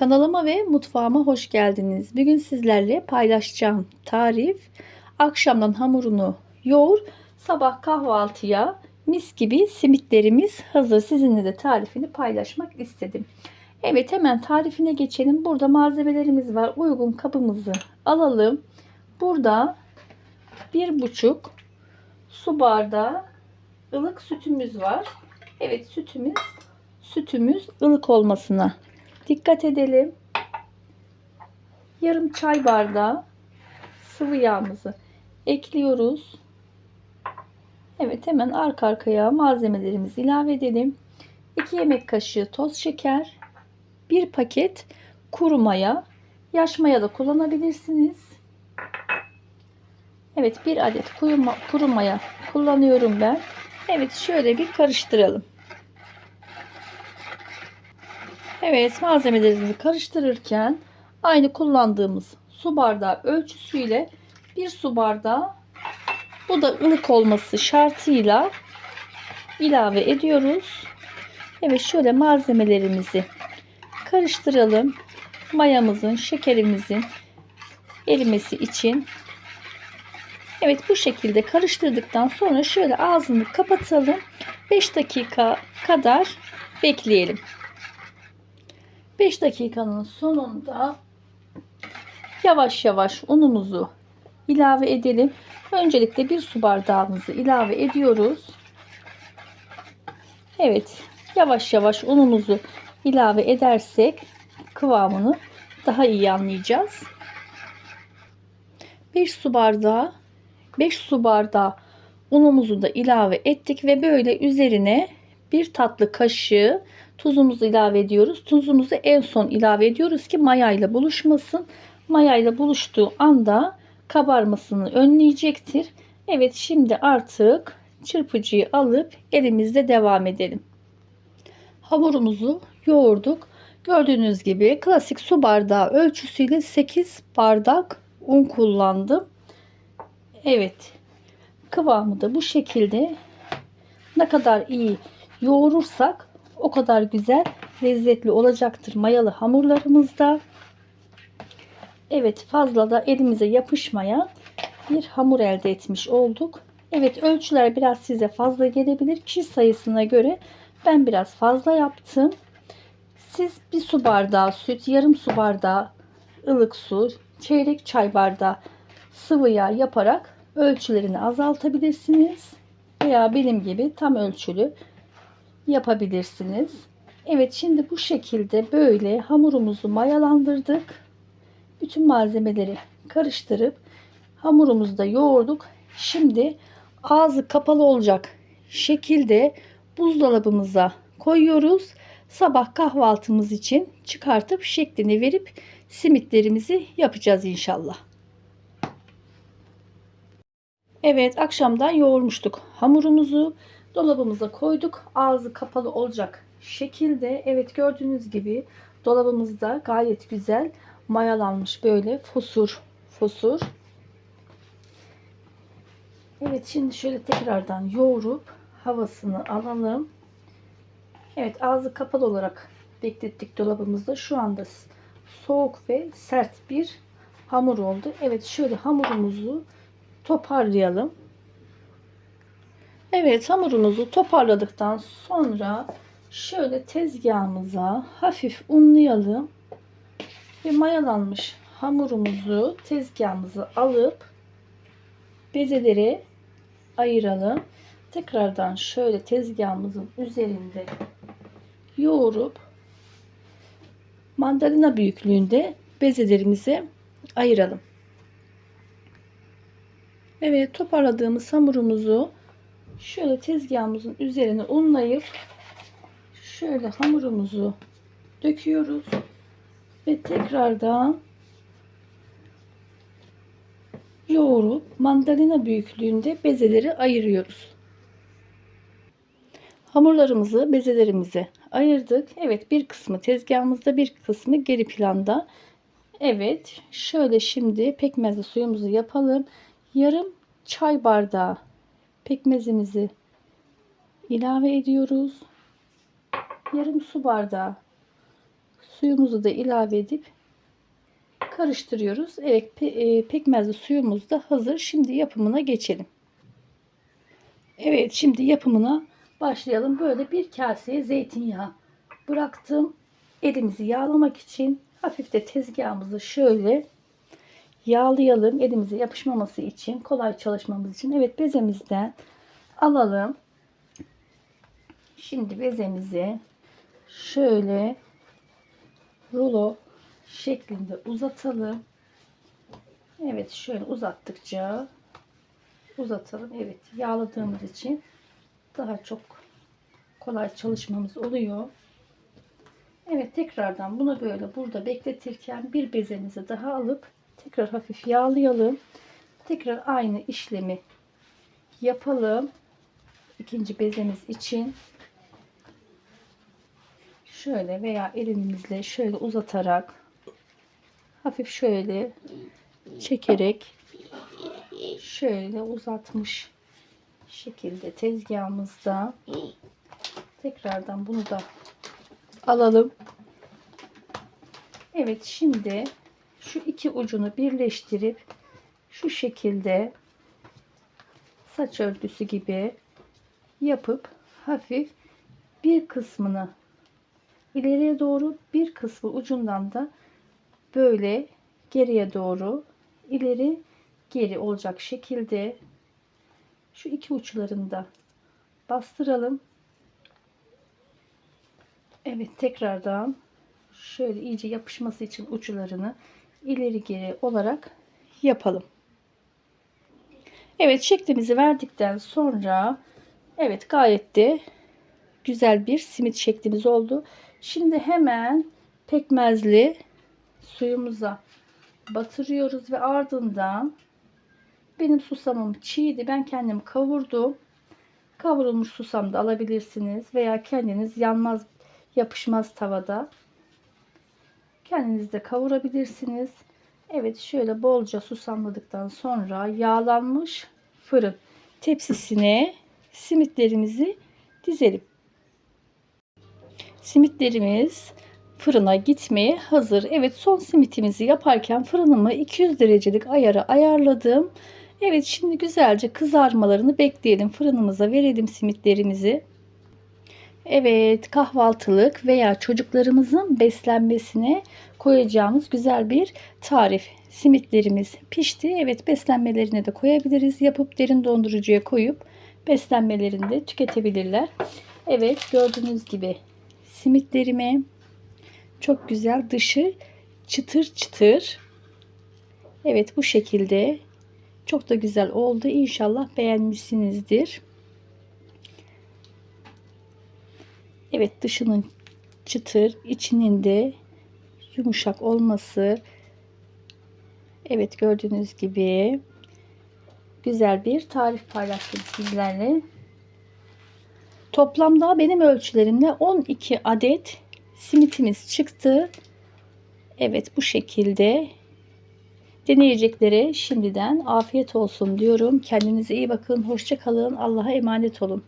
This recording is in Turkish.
Kanalıma ve mutfağıma hoş geldiniz. Bugün sizlerle paylaşacağım tarif akşamdan hamurunu yoğur, sabah kahvaltıya mis gibi simitlerimiz hazır. Sizinle de tarifini paylaşmak istedim. Evet hemen tarifine geçelim. Burada malzemelerimiz var. Uygun kabımızı alalım. Burada bir buçuk su bardağı ılık sütümüz var. Evet sütümüz sütümüz ılık olmasına dikkat edelim. Yarım çay bardağı sıvı yağımızı ekliyoruz. Evet hemen arka arkaya malzemelerimizi ilave edelim. 2 yemek kaşığı toz şeker, 1 paket kuru maya, yaş maya da kullanabilirsiniz. Evet bir adet kuru, kuru maya kullanıyorum ben. Evet şöyle bir karıştıralım. Evet malzemelerimizi karıştırırken aynı kullandığımız su bardağı ölçüsüyle bir su bardağı bu da ılık olması şartıyla ilave ediyoruz. Evet şöyle malzemelerimizi karıştıralım. Mayamızın, şekerimizin erimesi için. Evet bu şekilde karıştırdıktan sonra şöyle ağzını kapatalım. 5 dakika kadar bekleyelim. 5 dakikanın sonunda yavaş yavaş unumuzu ilave edelim. Öncelikle bir su bardağımızı ilave ediyoruz. Evet, yavaş yavaş unumuzu ilave edersek kıvamını daha iyi anlayacağız. 5 su bardağı 5 su bardağı unumuzu da ilave ettik ve böyle üzerine bir tatlı kaşığı tuzumuzu ilave ediyoruz. Tuzumuzu en son ilave ediyoruz ki mayayla buluşmasın. Mayayla buluştuğu anda kabarmasını önleyecektir. Evet şimdi artık çırpıcıyı alıp elimizde devam edelim. Hamurumuzu yoğurduk. Gördüğünüz gibi klasik su bardağı ölçüsüyle 8 bardak un kullandım. Evet. Kıvamı da bu şekilde. Ne kadar iyi yoğurursak o kadar güzel lezzetli olacaktır mayalı hamurlarımızda. Evet fazla da elimize yapışmayan bir hamur elde etmiş olduk. Evet ölçüler biraz size fazla gelebilir. Kişi sayısına göre ben biraz fazla yaptım. Siz bir su bardağı süt, yarım su bardağı ılık su, çeyrek çay bardağı sıvı yağ yaparak ölçülerini azaltabilirsiniz. Veya benim gibi tam ölçülü yapabilirsiniz. Evet şimdi bu şekilde böyle hamurumuzu mayalandırdık. Bütün malzemeleri karıştırıp hamurumuzu da yoğurduk. Şimdi ağzı kapalı olacak şekilde buzdolabımıza koyuyoruz. Sabah kahvaltımız için çıkartıp şeklini verip simitlerimizi yapacağız inşallah. Evet akşamdan yoğurmuştuk hamurumuzu. Dolabımıza koyduk. Ağzı kapalı olacak şekilde. Evet gördüğünüz gibi dolabımızda gayet güzel mayalanmış böyle fosur fosur. Evet şimdi şöyle tekrardan yoğurup havasını alalım. Evet ağzı kapalı olarak beklettik dolabımızda. Şu anda soğuk ve sert bir hamur oldu. Evet şöyle hamurumuzu toparlayalım. Evet hamurumuzu toparladıktan sonra şöyle tezgahımıza hafif unlayalım ve mayalanmış hamurumuzu tezgahımıza alıp bezelere ayıralım. Tekrardan şöyle tezgahımızın üzerinde yoğurup mandalina büyüklüğünde bezelerimize ayıralım. Evet toparladığımız hamurumuzu şöyle tezgahımızın üzerine unlayıp şöyle hamurumuzu döküyoruz ve tekrardan yoğurup mandalina büyüklüğünde bezeleri ayırıyoruz. Hamurlarımızı bezelerimize ayırdık. Evet bir kısmı tezgahımızda bir kısmı geri planda. Evet şöyle şimdi pekmezli suyumuzu yapalım. Yarım çay bardağı pekmezimizi ilave ediyoruz. Yarım su bardağı Suyumuzu da ilave edip karıştırıyoruz. Evet pe- e, pekmezli suyumuz da hazır. Şimdi yapımına geçelim. Evet şimdi yapımına başlayalım. Böyle bir kaseye zeytinyağı bıraktım. Elimizi yağlamak için hafif de tezgahımızı şöyle yağlayalım. Elimize yapışmaması için, kolay çalışmamız için. Evet bezemizden alalım. Şimdi bezemizi şöyle rulo şeklinde uzatalım. Evet şöyle uzattıkça uzatalım. Evet yağladığımız için daha çok kolay çalışmamız oluyor. Evet tekrardan bunu böyle burada bekletirken bir bezemizi daha alıp tekrar hafif yağlayalım. Tekrar aynı işlemi yapalım. İkinci bezemiz için şöyle veya elimizle şöyle uzatarak hafif şöyle çekerek şöyle uzatmış şekilde tezgahımızda tekrardan bunu da alalım. Evet şimdi şu iki ucunu birleştirip şu şekilde saç örgüsü gibi yapıp hafif bir kısmını ileriye doğru bir kısmı ucundan da böyle geriye doğru ileri geri olacak şekilde şu iki uçlarını da bastıralım. Evet tekrardan şöyle iyice yapışması için uçlarını ileri geri olarak yapalım. Evet şeklimizi verdikten sonra evet gayet de güzel bir simit şeklimiz oldu. Şimdi hemen pekmezli suyumuza batırıyoruz ve ardından benim susamım çiğdi. Ben kendim kavurdum. Kavrulmuş susam da alabilirsiniz veya kendiniz yanmaz yapışmaz tavada kendiniz de kavurabilirsiniz. Evet şöyle bolca susamladıktan sonra yağlanmış fırın tepsisine simitlerimizi dizelim. Simitlerimiz fırına gitmeye hazır. Evet son simitimizi yaparken fırınımı 200 derecelik ayara ayarladım. Evet şimdi güzelce kızarmalarını bekleyelim. Fırınımıza verelim simitlerimizi. Evet kahvaltılık veya çocuklarımızın beslenmesine koyacağımız güzel bir tarif. Simitlerimiz pişti. Evet beslenmelerine de koyabiliriz. Yapıp derin dondurucuya koyup beslenmelerini de tüketebilirler. Evet gördüğünüz gibi simitlerimi çok güzel dışı çıtır çıtır. Evet bu şekilde çok da güzel oldu. İnşallah beğenmişsinizdir. Evet dışının çıtır, içinin de yumuşak olması. Evet gördüğünüz gibi güzel bir tarif paylaştım sizlerle. Toplamda benim ölçülerimle 12 adet simitimiz çıktı. Evet bu şekilde deneyeceklere şimdiden afiyet olsun diyorum. Kendinize iyi bakın. Hoşça kalın. Allah'a emanet olun.